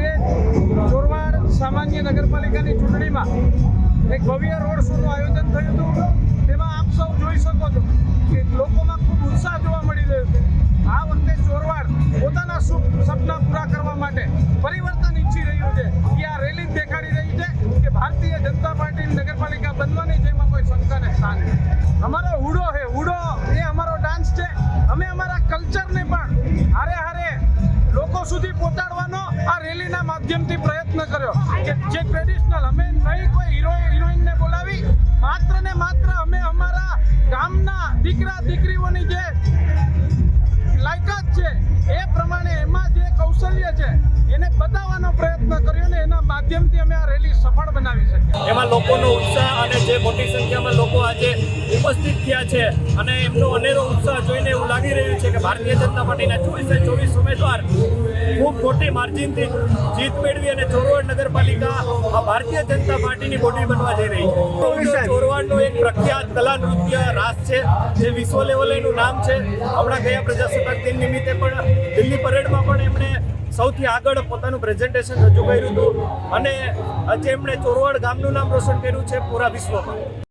આજે ચોરવાડ સામાન્ય નગરપાલિકાની ચૂંટણીમાં એક ભવ્ય રોડ શોનું આયોજન થયું હતું. તેમાં આપ સૌ જોઈ શકો છો કે લોકોમાં ખૂબ ઉત્સાહ જોવા મળી રહ્યો છે. આ વખતે ચોરવાડ પોતાના સુખ સપના પૂરા કરવા માટે પરિવર્તન ઈચ્છી રહ્યું છે કે આ રેલી દેખાડી રહી છે કે ભારતીય જનતા પાર્ટીની નગરપાલિકા બનવાની જેમાં કોઈ શંકાને સ્થાન નથી. અમારો હુડો છે હુડો. એ અમારો ડાન્સ છે. અમે અમારા સુધી પહોંચાડવાનો આ રેલીના માધ્યમથી પ્રયત્ન કર્યો કે જે ટ્રેડિશનલ અમે નહીં કોઈ હીરો હિરોઈનને બોલાવી, માત્ર ને માત્ર અમે અમારા ગામના દીકરા, દીકરીઓની જે લાયકાત છે, એ પ્રમાણે એમાં જે કૌશલ્ય છે, એને બતાવવાનો પ્રયત્ન કર્યો ને એના માધ્યમથી અમે આ રેલી સફળ બનાવી શકીએ. એમાં લોકોનો ઉત્સાહ અને જે મોટી સંખ્યામાં લોકો આજે ઉપસ્થિત થયા છે અને એમનો અનેરો ઉત્સાહ જોઈને એવું લાગી રહ્યું છે કે ભારતીય જનતા પાર્ટીના ચોવીસે ચોવીસ ઉમેદવાર ખૂબ મોટી માર્જિનથી જીત મેળવી અને ચોરવાડ નગરપાલિકા આ ભારતીય જનતા પાર્ટીની મોટી બનવા જઈ રહી છે. ચોરવાડનું એક પ્રખ્યાત કલા નૃત્ય રાસ છે જે વિશ્વ લેવલે એનું નામ છે. હમણાં ગયા પ્રજાસત્તાક દિન નિમિત્તે પણ દિલ્હી પરેડમાં પણ એમણે સૌથી આગળ પોતાનું પ્રેઝન્ટેશન રજૂ કર્યું હતું અને આજે એમણે ચોરવાડ ગામનું નામ રોશન કર્યું છે પૂરા વિશ્વમાં.